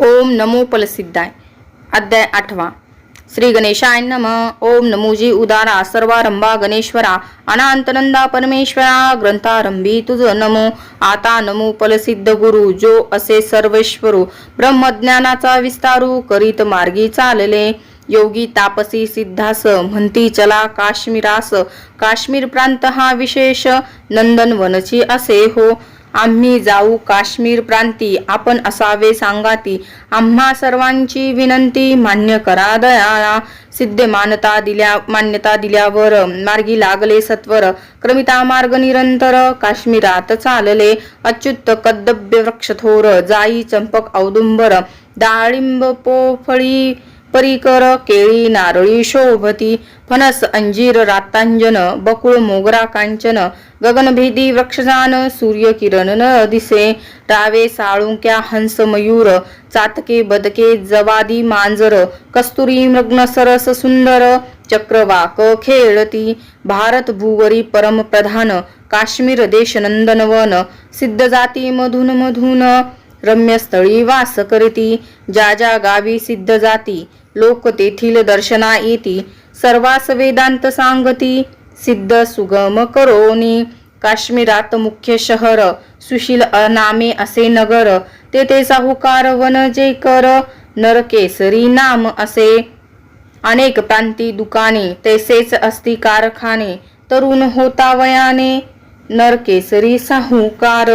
ओम नमो पलसिद्धाय. अध्याय आठवा. श्री गणेशाय नम. ओम नमोजी उदारा सर्वारंभा गणेश्वरा. अनांतनंदा परमेश्वरा. ग्रंथारंभी तुझ नमो. आता नमो पलसिद्ध गुरु. जो असे सर्वेश्वरू. ब्रह्मज्ञानाचा विस्तारू करीत मार्गी चालले. योगी तापसी सिद्धास. म्हणती चला काश्मीरास. काश्मीर प्रांत हा विशेष नंदनवनची असे हो. आम्ही जाऊ काश्मीर प्रांती आपण असावे सांगाती. आम्हा सर्वांची विनंती मान्य करा दयाळा सिद्ध मानता दिल्या मान्यता दिल्यावर मार्गी लागले सत्वर. क्रमिता मार्ग निरंतर काश्मीरात चालले. अच्युत कद्दव्य वृक्षथोर जाई चंपक औदुंबर. डाळिंब पोफळी परीकर केळी नारळी शोभती फणस अंजीर रातांजन बकुळ मोगरा कांचन गगनभेदी वृक्षजान सूर्य किरण न दिसे रावे साळुंक्या हंस मयूर चातके बदके जवादी मांजर कस्तुरी मृग्न सरस सुंदर चक्रवाक खेळती भारत भूवरी परम प्रधान काश्मीर देश नंदनवन सिद्ध जाती मधून मधून रम्यस्थळी वास करीती ज्या ज्या गावी सिद्ध जाती लोक तेथील दर्शना येती सर्वास वेदांत सांगती सिद्ध सुगम करोनी. काश्मीरात मुख्य शहर सुशील नामे असे नगर तेथे साहुकार वन जे कर नरकेसरी नाम असे. अनेक प्रांती दुकाने तैसेच असती कारखाने तरुण होता वयाने नरकेसरी साहुकार.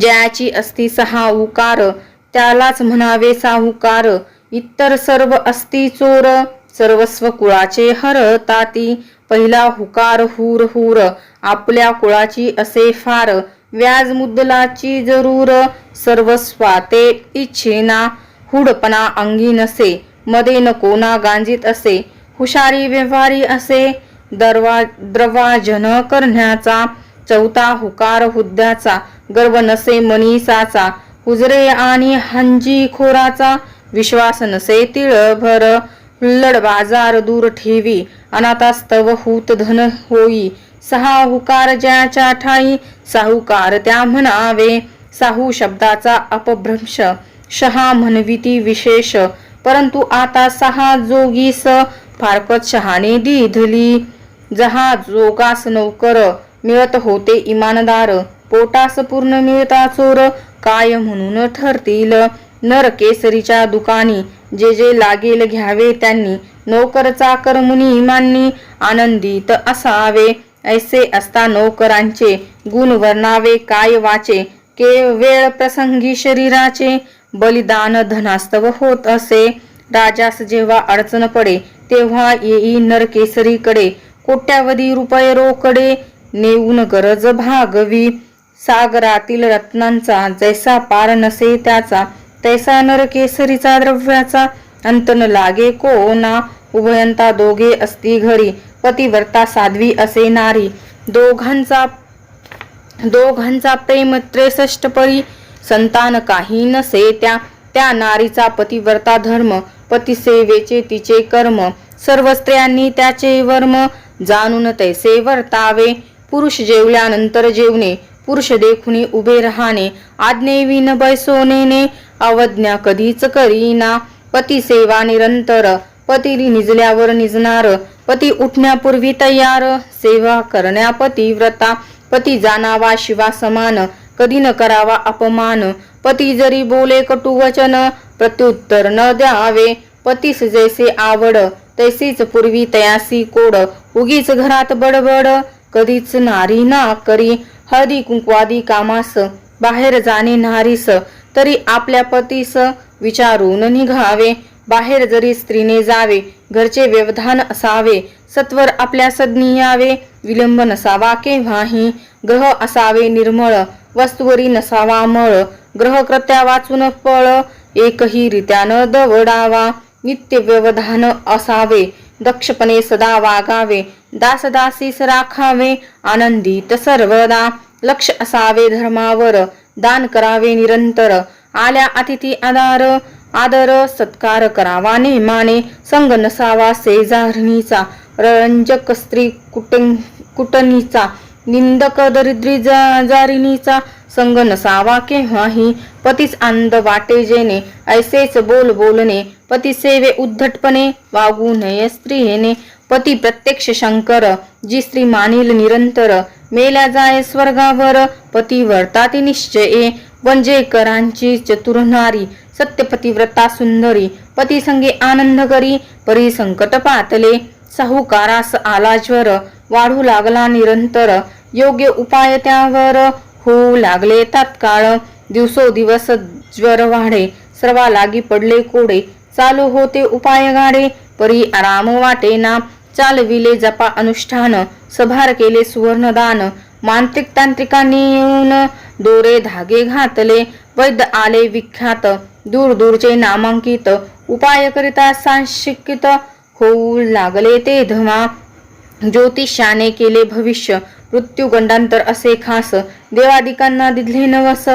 ज्याची असती सहा उकार त्यालाच म्हणावे साहुकार. इतर सर्व अस्ति चोर सर्वस्व कुळाचे हर ताती पहिला हुकार हुर हुर आपल्या कुळाची असे फार व्याज मुद्दलाची जरूर सर्वस्वाते इच्छेना हुडपणा अंगी नसे मध्ये न कोणा गांजीत असे हुशारी व्यवहारी असे दरवा द्रवाजन करण्याचा चौथा हुकार हुद्द्याचा गर्व नसे मनीसाचा हुजरे आणि हंजी खोराचा विश्वास नसे तिळभर हुल्लड बाजार दूर ठेवी अनाथास्तव हुत धन होई. सहा हुकार ज्याच्या ठाई साहूकार त्या म्हणावे. साहू शब्दाचा अपभ्रंश शहा म्हणविती विशेष. परंतु आता सहा जोगीस फारकत शहाने दिधली. जहा जोगास नौकर मिळत होते इमानदार. पोटास पूर्ण मिळता चोर काय म्हणून ठरतील? नर केसरीच्या दुकानी जे जे लागेल घ्यावे त्यांनी नोकर चाकर मुनी माननी आनंदित असावे. ऐसे असता नोकरांचे गुण वर्णावे काय वाचे? के वेळ प्रसंगी शरीराचे बलिदान धनास्तव होत असे. राजास जेव्हा अडचण पडे तेव्हा येई नरकेसरीकडे कोट्यावधी रुपये रोकडे नेऊन गरज भागवी. सागरातील रत्नांचा जैसा पार नसे त्याचा तैसा नरकेसरीचा द्रव्याचा अंत न लागे कोना? उभयंता दोघे असती घरी पतिव्रता साध्वी असे नारी. दोघांचा दोघांचा प्रेम त्रेसष्ट परी. संतान काही नसे त्या त्या नारीचा पतिव्रता धर्म पतिसेवेचे तिचे कर्म. सर्व स्त्रियांनी त्याचे वर्म जाणून तैसे वर्तावे. पुरुष जेवल्यानंतर जेवणे पुरुष देखुनी उभे राहणे. आज्ञेविन बैसोनेने अवज्ञा कधीच करीना. पती सेवा निरंतर पती निजल्यावर निजणार पती उठण्यापूर्वी तयार. सेवा करण्या पतिव्रता पती जाणावा शिवा समान कधी न करावा अपमान. पती जरी बोले कटुवचन प्रत्युत्तर न द्यावे. पतीस जैसे आवड तैसेच पूर्वी तयासी कोड. उगीच घरात बडबड कधीच नारी ना करी. हळदी कुंकवादी कामास बाहेर जाणे नारीस. तरी आपल्या पतीस विचारून निघावे. बाहेर जरी स्त्रीने जावे घरचे व्यवधान असावे सत्वर आपल्या सज्ञी यावे विलंब नसावा केव्हाही. ग्रह असावे निर्मळ वस्तुवरी नसावा मळ. ग्रहकृत्या वाचून फळ एकही रित्यानं दवडावा. नित्य व्यवधान असावे दक्षपणे सदा वागावे दासदासीस राखावे आनंदित सर्वदा. लक्ष असावे धर्मावर दान करावे निरंतर. आल्या अतिथी आधार आदर सत्कार करावा नेमाने संग नसावा सेजारणीचा रंजक स्त्री कुटुं कुटणीचा निंदक दरिद्री जारिणीचा. संग नसावा केव्हाही. पतीस आनंद वाटे जेणे ऐसेच बोल बोलणे. पती सेवे उद्धटपणे वागू नये स्त्रियेने पती प्रत्यक्ष शंकर जी स्त्री मानिल निरंतर मेल्या जाय स्वर्गावर पती वर्ताती निश्चये वंजेकरांची चतुर नारी सत्यपतिव्रता सुंदरी पती संगे आनंद करी परी संकट पातले साहूकारास आला ज्वर वाढू लागला निरंतर योग्य उपाय त्यावर होऊ लागले तात्काळ दिवसोदिवस ज्वर वाढे सर्वा लागी पडले कोडे चालू होते उपाय गाडे परी आराम वाटेना चालविले जपा अनुष्ठान सभार केले सुवर्णदान. मांत्रिक तांत्रिकांनी येऊन दोरे धागे घातले वैद्य आले विख्यात. दूर दूरचे नामांकित उपाय करिता सांशिकित होऊ लागले ते धमा. ज्योतिषाने केले भविष्य मृत्यू गंडांतर असे खास. देवादिकांना दिधले नवस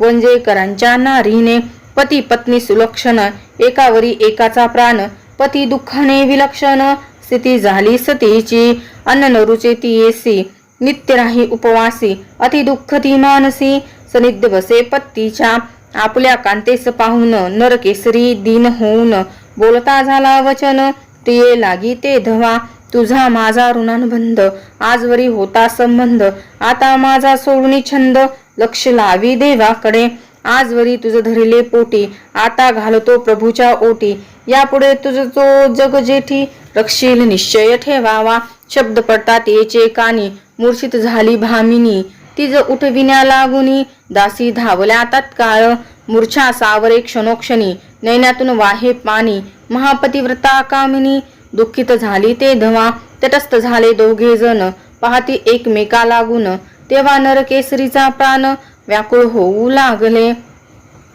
वंजेकरांच्या नारीने. पती पत्नी सुलक्षण एकावरी एकाचा प्राण. पती दुःखाने विलक्षण स्थिती झाली सतीची. अन्न नरुचे ती येसी नित्य राही उपवासी अति दुःख ती मानसी. सनिध बसे पत्तीच्या आपल्या कांतेस पाहून नरकेसरी दिन होऊन बोलता झाला वचन प्रिये लागी ते धवा तुझा माझा ऋणानुबंध आजवरी होता संबंध आता माझा सोडणी छंद लक्ष लावी देवाकडे. आजवरी तुझं धरिले पोटी आता घालतो प्रभूच्या ओटी. यापुढे तुझ तो जग जेठी रक्षील निश्चय ठेवावा. शब्द पडतात येचे कानी मूर्छित झाली भामिनी. तिज उठविण्या लागुनी दासी धावल्या तत्काळ. मूर्छा सावरे क्षणोक्षणी नैनातून वाहे पाणी. महापतिव्रता कामिनी दुःखित झाली ते धवा. तटस्थ झाले दोघे जण पाहती एकमेका लागून. तेव्हा नरकेसरीचा प्राण व्याकुळ होऊ लागले.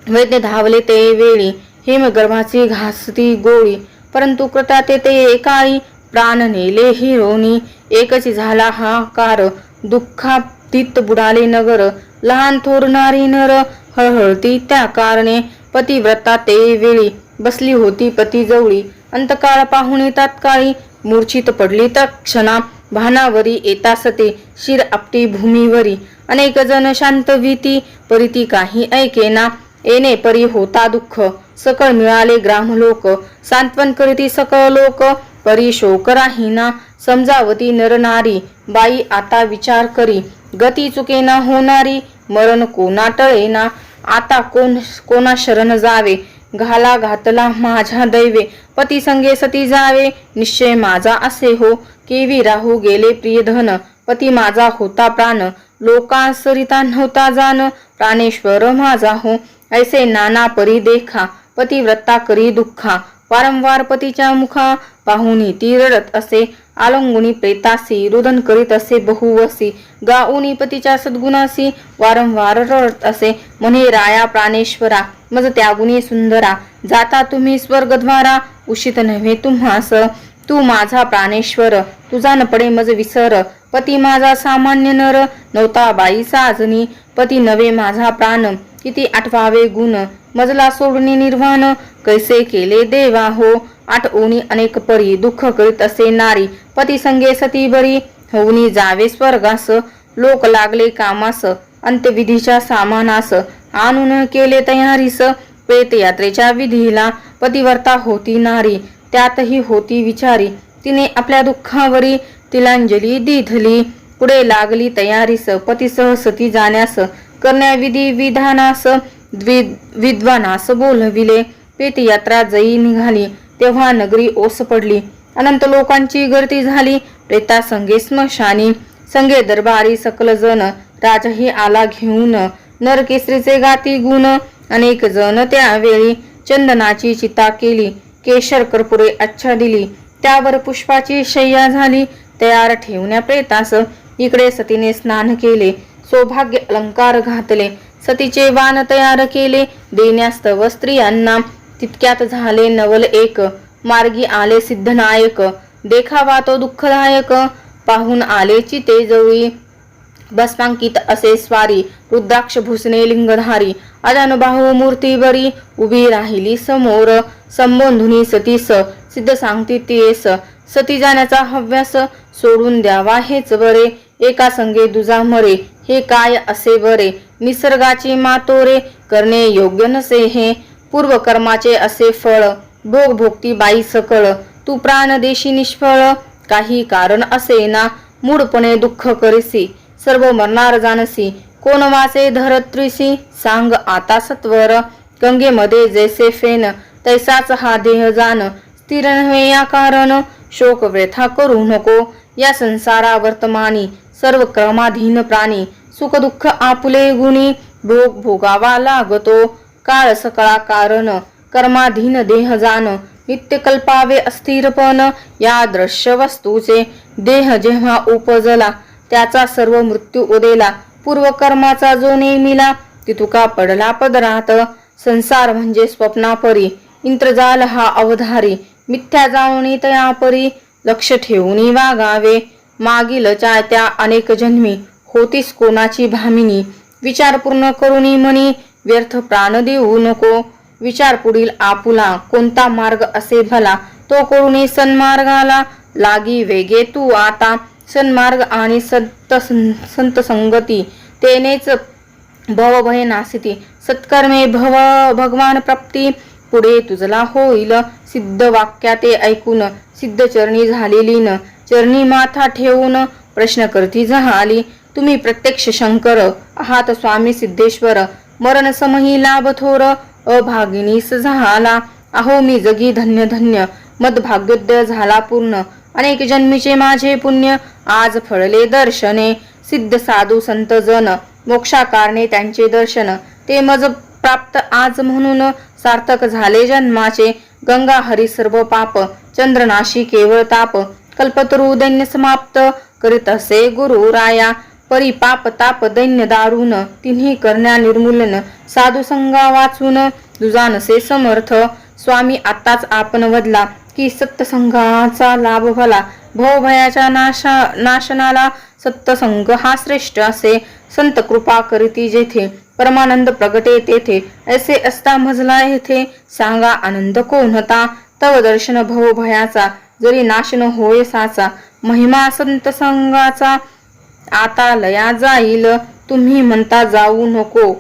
वैद्य धावले ते वेळी. हिमगर्भाची घासती गोळी. परंतु कृता ते एकाळी प्राण नेले हिरोनी. एकच झाला हा कार. दुःखातीत बुडाले नगर. लहान थोर नारी नर हळहळती त्या कारणे पतिव्रता ते वेळी. बसली होती पती जवळी. अंतकाळ पाहुणे तात्काळी मूर्छित पडली तक्षणा भानावरी येतासते शिर आपटी भूमीवरी. अनेक जण शांत भीती परिती काही ऐकेना येणे परी होता दुःख. सकळ मिळाले ग्रामलोक. सांत्वन करीती सकळ लोक. परी शोक राहीना. समजावती नरनारी बाई आता विचार करी. गती चुकेना होणारी. मरण कोणा टळेना. आता कोण कोणा शरण जावे. घाला घातला माझ्या दैवे. पती संगे सती जावे. निश्चय माझा असे हो. केवी राहू गेले प्रिय धन पती माझा होता प्राण. लोकांसरिता नव्हता जाण. प्राणेश्वर माझा हो. ऐसे नाना परी देखा. पतिव्रता करी दुःखा. वारंवार पतीच्या मुखा. पाहुनी ती रडत असे. आलंगुणी प्रेतासी. रुदन करीत असे बहुवसी गाऊनी पतीच्या सद्गुणासी. वारंवार रडत असे. म्हणे राया प्राणेश्वरा. मज त्यागुणी सुंदरा. जाता तुम्ही स्वर्गद्वारा. उशित नव्हे तुम्हास. तू माझा प्राणेश्वर तुझा नपडे मज विसर. पती माझा सामान्य नर नव्हता बाई साजनी. पती नवे माझा प्राण किती आठवावे गुण. मजला सोडणी निर्वाण कैसे केले देवा हो. आठवणी अनेक परी दुःख करीत असे नारी. पती संगे सती बरी होऊनी जावे स्वर्गास. लोक लागले कामास अंत्यविधीच्या सामानास. आणून केले तयारीस प्रेत यात्रेच्या विधीला पतिवर्ता होती नारी. त्यातही होती विचारी. तिने आपल्या दुःखावरी तिलांजली दिधली. पुढे लागली तयारीस पतीसह सती जाण्यास करण्याविधी विधानास विद्वानास बोलविले. पेट यात्रा जई निघाली. तेव्हा नगरी ओस पडली. अनंत लोकांची गर्दी झाली. प्रेता संगे स्मशानी. संगे दरबारी सकल जण राजाही आला घेऊन. नरकेसरीचे गाती गुण. अनेक जण त्यावेळी चंदनाची चिता केली. केशर कर्पुरे अच्छा दिली. त्यावर पुष्पाची शय्या झाली. तयार ठेवण्या प्रेतास इकडे सतीने स्नान केले. सौभाग्य अलंकार घातले. सतीचे वान तयार केले. देण्यास्तव स्त्रियांना तितक्यात झाले नवल एक. मार्गी आले सिद्धनायक. देखावा तो दुःखदायक. पाहून आले चिते जवळी भस्मांकित असे स्वारी रुद्राक्ष भूषणे लिंगधारी अजानुबाहू मूर्ती बरी उभी राहिली समोर. संबोधुनी सतीस सिद्ध सांगती तेस. सती जाण्याचा हव्यास सोडून द्यावा हेच बरे एका संगे दुजा मरे हे काय असे बरे निसर्गाची मातोरे करणे योग्य नसे हे. पूर्वकर्माचे असे फळ भोग भोगती बाई सकळ. तू प्राण देशी निष्फळ काही कारण असे ना. मूडपणे दुःख करीसी. सर्व मरणार जानसी कोण वाचे धरत्रीसी सांग आता सत्वर गंगेमध्ये जैसे फेन तैसाच हा देह जाण स्थिर नव्हे या कारण शोक व्यथा करू नको या संसारा वर्तमानी सर्व क्रमाधीन प्राणी सुख दुःख आपुले गुणी भोग भोगावा लागतो काळ सकळा कारण कर्माधीन देह जाण नित्य कल्पावे अस्थिरपण या दृश्य वस्तूचे देह जेव्हा उपजला त्याचा सर्व मृत्यू उदेला. पूर्व कर्माचा जो नेमिला ती तुका पडला पदरात. संसार म्हणजे स्वप्नापरी. इंद्रजाल हा अवधारी. मिथ्या जाऊनी तयापरी लक्ष ठेवून वागावे. मागील त्या अनेक जन्मी. होतीस कोणाची भामिनी? विचार पूर्ण करुनी मनी व्यर्थ प्राण देऊ नको. विचार पुढील आपुला. कोणता मार्ग असे भला? तो करुणी सन्मार्गाला? लागी वेगे तू आता. सन्मार्ग आणि संत संत संगती तेनेच भवभय नासिती. सत्कर्मे भव भगवान प्राप्ती पुढे तुझला होईल. सिद्ध वाक्या ते ऐकून सिद्ध चरणी झालेली न. चरणी माथा ठेवून प्रश्न करती झाली तुम्ही प्रत्यक्ष शंकर आहात स्वामी सिद्धेश्वर. मरण समही लाभ थोर अभागिनीस झाला अहो मी जगी धन्य धन्य मद भाग्योदय झाला पूर्ण. अनेक जन्मीचे माझे पुण्य आज फळले दर्शने. सिद्ध साधू संत जन मोक्षाकारणे त्यांचे दर्शन. ते मज प्राप्त आज म्हणून सार्थक झाले जन्माचे. गंगा हरी सर्व पाप चंद्रनाशी केवळ ताप. कल्पतरू दैन्य समाप्त करीत असे गुरु राया. परिपाप ताप दैन्य दारुण. तिन्ही करण्या निर्मूलन. साधू संगा वाचून दुजानसे समर्थ. स्वामी आत्ताच आपण वदला. की सत्संगाचा लाभ भला भवभयाच्या नाशा नाशनाला सत्संग हा श्रेष्ठ असे संत कृपा करीती जेथे परमानंद प्रगटे तेथे. ऐसे असता मजला येथे. सांगा आनंद कोणता तव दर्शन भव भयाचा जरी नाशन होय साचा. महिमा संत संगाचा आता लया जाईल. तुम्ही म्हणता जाऊ नको.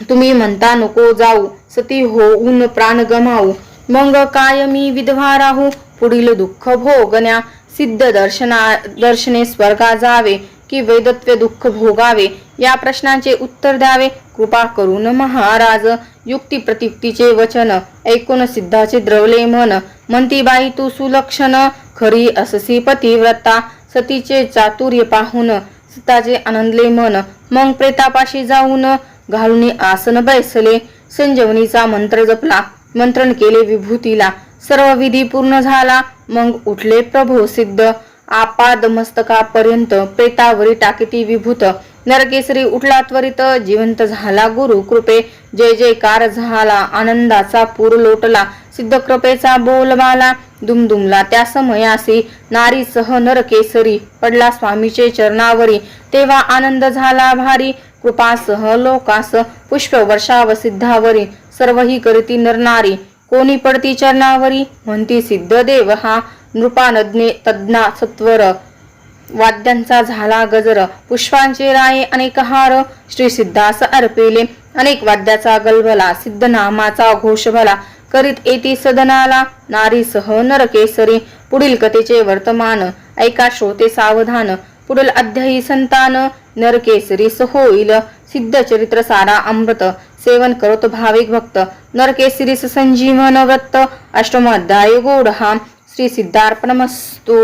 तुम्ही म्हणता नको जाऊ. सती होऊन प्राण गमावू मग काय मी विधवा राहू? पुढील दुःख भोगण्या सिद्ध दर्शना दर्शने स्वर्गा जावे की वैदत्व दुःख भोगावे? या प्रश्नांचे उत्तर द्यावे. कृपा करून महाराज युक्ती प्रतियुक्तीचे वचन ऐकून सिद्धाचे द्रवले मन. म्हणती बाई तू सुलक्षण खरी अससी पतिव्रता. सतीचे चातुर्य पाहून सीताचे आनंदले मन. मग प्रेतापाशी जाऊन घालून आसन बैसले. संजीवनीचा मंत्र जपला. मंत्रण केले विभूतीला. सर्व विधी पूर्ण झाला. मग उठले प्रभो सिद्ध. आपाद मस्तकापर्यंत प्रेतावरी टाकीती विभूत. नरकेसरी उठला त्वरित. जिवंत झाला गुरु कृपे. जय जयकार झाला. आनंदाचा पूर लोटला. सिद्ध कृपेचा बोलबाला दुमदुमला त्या समयासी नारीसह नरकेसरी पडला स्वामीचे चरणावरी. तेव्हा आनंद झाला भारी. कृपासह लोकास पुष्प वर्षाव सिद्धावरी सर्वही करती नरनारी. कोणी पडती चरणावरी म्हणती सिद्ध देव हा. नृपानज्ञे तज्ञा सत्वर. वाद्यांचा झाला गजर. पुष्पांचे राये अनेक हार. श्री सिद्धास अर्पिले. अनेक वाद्याचा गलबला सिद्ध नामाचा घोष भला करीत येती सदनाला. नारीसह नरकेसरी. पुढील कथेचे वर्तमान. ऐका श्रोते सावधान. पुढील अध्यायी संतान. नरकेसरी होईल. सिद्ध चरित्र सारा अमृत. सेवन करत भाविक भक्त। नरकेसरी संजीवन व्रत। अष्टम अध्याय श्री सिद्धार्पणमस्तू।